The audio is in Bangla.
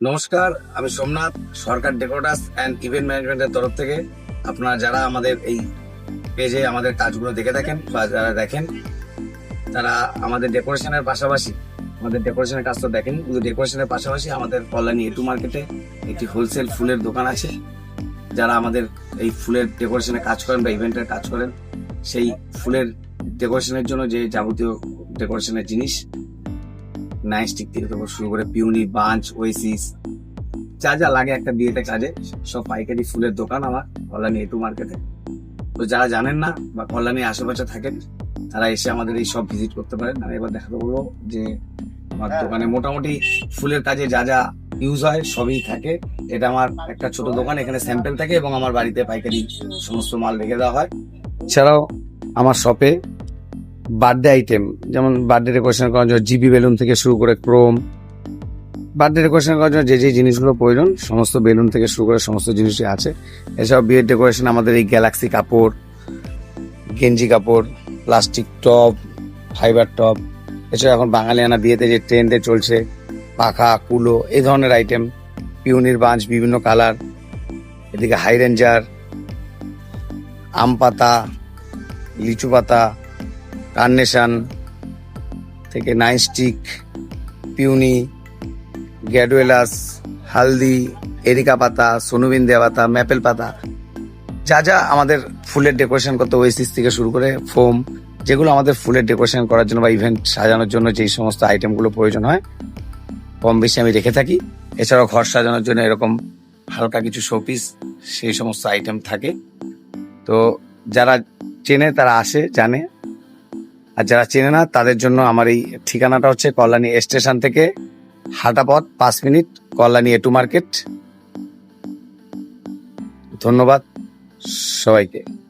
নমস্কার, আমি Somnath, Sarkar decorators and event ম্যানেজমেন্টের তরফ থেকে আপনারা যারা আমাদের এই পেজে আমাদের কাজগুলো দেখে থাকেন বা যারা দেখেন, তারা আমাদের ডেকোরেশনের পাশাপাশি, আমাদের ডেকোরেশনের কাজ তো দেখেন, কিন্তু ডেকোরেশনের পাশাপাশি আমাদের কল্যাণী এটু মার্কেটে একটি হোলসেল ফুলের দোকান আছে। যারা আমাদের এই ফুলের ডেকোরেশনের কাজ করেন বা ইভেন্টের কাজ করেন, সেই ফুলের ডেকোরেশনের জন্য যে যাবতীয় ডেকোরেশনের জিনিস নাইস স্টিক থেকে শুরু করে পিউনি বাঞ্চ ওয়েসিস যা যা লাগে একটা বিয়েতে কাজে সব পাইকারি ফুলের দোকান আমার কল্যাণী এটু মার্কেটে তো যারা জানেন না বা কল্যাণী আশেপাশে থাকেন তারা এসে আমাদের এই সব ভিজিট করতে পারেন। আমি এবার দেখাতে বলব যে আমার দোকানে মোটামুটি ফুলের কাজে যা যা ইউজ হয় সবই থাকে। এটা আমার একটা ছোট দোকান এখানে স্যাম্পেল থাকে এবং আমার বাড়িতে পাইকারি সমস্ত মাল রেখে দেওয়া হয়। এছাড়াও আমার শপে বার্থডে আইটেম যেমন বার্থডে ডেকোরেশন করার জন্য জিবি বেলুন থেকে শুরু করে ক্রোম বার্থডে ডেকোরেশন করার জন্য যে যে জিনিসগুলো প্রয়োজন, সমস্ত বেলুন থেকে শুরু করে সমস্ত জিনিসই আছে। এছাড়াও বিয়ের ডেকোরেশন আমাদের এই গ্যালাক্সি কাপড়, গেঞ্জি কাপড় প্লাস্টিক টপ ফাইবার টপ এছাড়া এখন বাঙালিয়ানা বিয়েতে যে ট্রেন্ডে চলছে, পাখা, কুলো এই ধরনের আইটেম পিউনির বাঞ্চ বিভিন্ন কালার এদিকে হাই রেঞ্জার আম পাতা, লিচু পাতা কার্নেশন থেকে নাইন স্টিক পিউনি, গ্যাডুয়েলাস, হালদি, এরিকা পাতা সোনুবিন্দিয়া পাতা, ম্যাপেল পাতা। যা যা আমাদের ফুলের ডেকোরেশন করতে ওয়েসিস থেকে শুরু করে ফোম, যেগুলো আমাদের ফুলের ডেকোরেশন করার জন্য বা ইভেন্ট সাজানোর জন্য যেই সমস্ত আইটেমগুলো প্রয়োজন হয়, কম বেশি আমি রেখে থাকি। এছাড়াও ঘর সাজানোর জন্য এরকম হালকা কিছু শোপিস সেই সমস্ত আইটেম থাকে। তো যারা চেনে তারা আসে, জানে। আর যারা চেনে না, তাদের জন্য আমার এই ঠিকানাটা হচ্ছে কল্যাণী স্টেশন থেকে হাঁটা পথ পাঁচ মিনিট, কল্যাণী এটু মার্কেট। ধন্যবাদ সবাইকে।